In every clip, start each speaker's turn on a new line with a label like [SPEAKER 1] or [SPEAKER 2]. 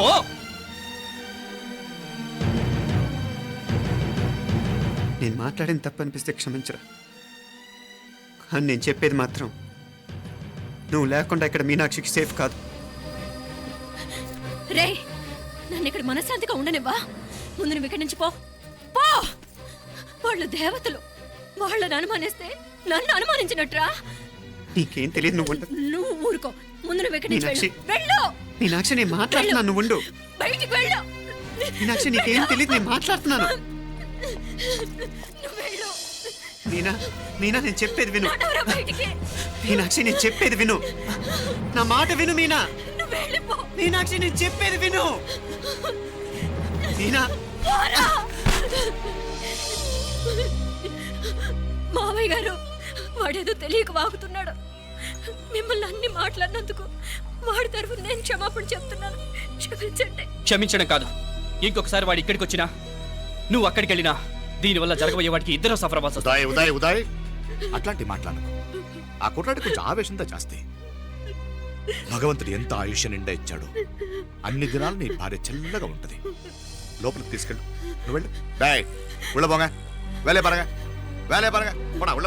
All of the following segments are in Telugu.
[SPEAKER 1] పో.
[SPEAKER 2] నేను మాట్లాడిన తప్పు అనిపిస్తే క్షమించరా. కానీ నేను చెప్పేది మాత్రం నువ్వు లేకుండా ఇక్కడ మీనాక్షికి సేఫ్ కాదు.
[SPEAKER 3] రే నన్ను ఇక్కడ మనశ్శాంతిగా ఉండనివ్వా? ముందు నువ్వు ఇక్కడి నుంచి పో. పో! వాళ్ళు దేవతలు. వాళ్ళని అనుమానిస్తే నన్ను అనుమానించినట్రా?
[SPEAKER 2] నీకేం తెలియదు నువ్వు
[SPEAKER 3] నువ్వు ఊరుకో. ముందు నువ్వు ఇక్కడి నుంచి వెళ్ళు!
[SPEAKER 2] మీనాక్షి. నేను మాట్లాడుతున్నాను నువ్వు ఉండు.
[SPEAKER 3] బయటికి వెళ్ళు.
[SPEAKER 2] మీనాక్షి నీకేం తెలియదు నేను మాట్లాడుతున్నాను.
[SPEAKER 3] నువ్వు వెళ్ళు.
[SPEAKER 2] మీనా మీనా నేను చెప్పేది విను.
[SPEAKER 3] నడవరా బయటికి?
[SPEAKER 2] మీనాక్షి నేను చెప్పేది విను. నా మాట విను మీనా.
[SPEAKER 3] నువ్వు వెళ్ళిపో.
[SPEAKER 2] మీనాక్షి నేను చెప్పేది విను. మీనా.
[SPEAKER 3] పోరా. మావయ్య గారు వాడేదో తెలియక వాగుతున్నాడు. మిమ్మల్ని అన్ని మాట్లాడినందుకు వాడి తరఫున నేను క్షమాపణ చెప్తున్నాను. క్షమించండి.
[SPEAKER 1] క్షమించడం కాదు. ఇంకొకసారి వాడు ఇక్కడికి వచ్చినా నువ్వు అక్కడికి వెళ్ళినా దీనివల్ల జరగబోయే వాడికి ఇద్దరు సఫర్ అవ్వాల్సి వస్తుంది.
[SPEAKER 4] ఉదయ్ ఉదయ్ ఉదయ్. అట్లాంటి మాట్లాడకు. ఆ కుట్రాడి కొంచెం ఆవేశంతో జాస్తి భగవంతుడు ఎంత ఆయుష్య నిండా ఇచ్చాడు. అన్ని దినాలు నీ భార్య చల్లగా ఉంటది. లోపలికి తీసుకెళ్ళు. నువ్వు వెళ్ళు. డాయ్ ఉళ్ళ పోగా. వేలే పరగా. వేలే పరగా. పోడా ఉళ్ళ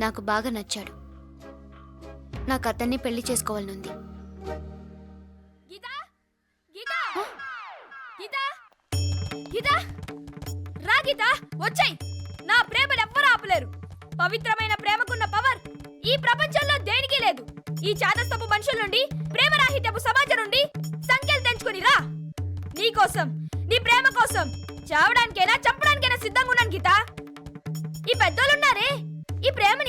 [SPEAKER 5] నాకు బాగా నచ్చాడు. నాకు అతన్ని పెళ్ళి చేసుకోవాలనుంది.
[SPEAKER 3] వచ్చాయి! నా ప్రేమను ఎవ్వరు ఆపలేరు. పవిత్రమైన ప్రేమకున్న పవర్ ఈ ప్రపంచంలో దేనికి లేదు. ఈ చాదస్తపు మనుషుల నుండి ప్రేమరాహిత్యపు సమాజం నుండి సంఖ్యలు తెంచుకుని రా. నీ కోసం నీ ప్రేమ కోసం చావడానికైనా చంపడానికైనా సిద్ధంగా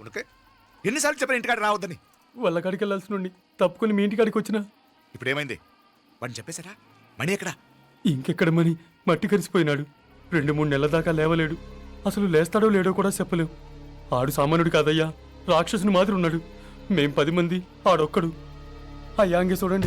[SPEAKER 4] ఉనకే ఎన్నిసార్లు చెప్పిన ఇంటికాడ రావద్దని.
[SPEAKER 6] వాళ్ళ కాడికి వెళ్ళాల్సి నుండి తప్పుకొని మీ ఇంటి కాడికి వచ్చిన
[SPEAKER 4] ఇప్పుడు ఏమైంది వాడిని చెప్పేశారా మణి ఎక్కడ?
[SPEAKER 6] ఇంకెక్కడ మని మట్టి కరిసిపోయినాడు. రెండు మూడు నెలల దాకా లేవలేడు. అసలు లేస్తాడో లేడో కూడా చెప్పలేవు ఆడు సామాన్యుడు కాదయ్యా. రాక్షసుని మాదిరి ఉన్నాడు. మేం పది మంది ఆడొక్కడు. అయ్యా అంగే చూడండి.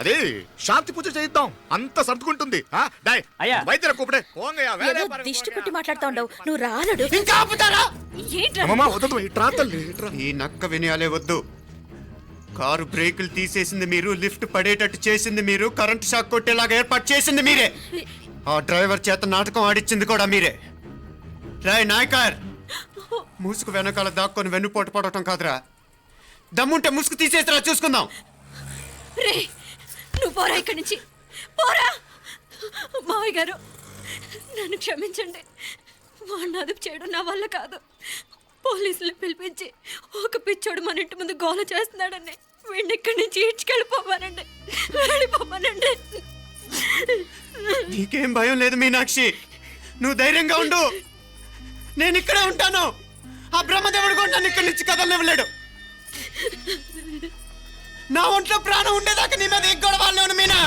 [SPEAKER 4] అదే శాంతి పూజ చేయిద్దాం. అంత సర్దుకుంటుంది.
[SPEAKER 1] అయ్యా.
[SPEAKER 4] వైద్యుల కూపడే
[SPEAKER 3] ఏదో దిష్టి. పెట్టి మాట్లాడుతూ ఉండవు. నువ్వు రానడు
[SPEAKER 2] ఇంకా ఆపుతారా?
[SPEAKER 3] ఏంట్రా?
[SPEAKER 4] అమ్మమ్మ వద్దు ఇట్రా తల్లి ఇట్రా
[SPEAKER 2] ఈ నక్క వినయాలే వద్దు. కారు బ్రేకులు తీసేసింది మీరు లిఫ్ట్ పడేటట్టు చేసింది మీరు కరెంట్ షాక్ కొట్టేలాగా ఏర్పాటు చేసింది మీరే. ఆ డ్రైవర్ చేత నాటకం ఆడిచ్చింది కూడా మీరే. రాయ్ నాయకర్. ముసుగు వెనకాల దాక్కొని వెన్నుపోటు పడటం కాదురా. దమ్ముంటే ముసుగు తీసేసిరా చూసుకుందాం.
[SPEAKER 3] రే నువ్వు పోరా ఇక్కడి నుంచి. పోరా. మావయ్య గారు నన్ను క్షమించండి. వాడిని అదుపు చేయడం నా వల్ల కాదు. పోలీసులు పిలిపించి ఒక పిచ్చోడు మన ఇంటి ముందు గోల చేస్తున్నాడని వీడిని ఇక్కడి నుంచి ఈడ్చుకెళ్ళిపోమానండి వెళ్ళిపోమానండి
[SPEAKER 2] నీకేం భయం లేదు మీనాక్షి. నువ్వు ధైర్యంగా ఉండు. నేను ఇక్కడే ఉంటాను. ఆ బ్రహ్మదేవుడు కూడా నన్ను ఇక్కడి నుంచి కదలనివ్వలేడు. నా ఒంట్లో ప్రాణం ఉండేదాకా నీ మీద ఎగ్గొడవాళ్ళు మీనా?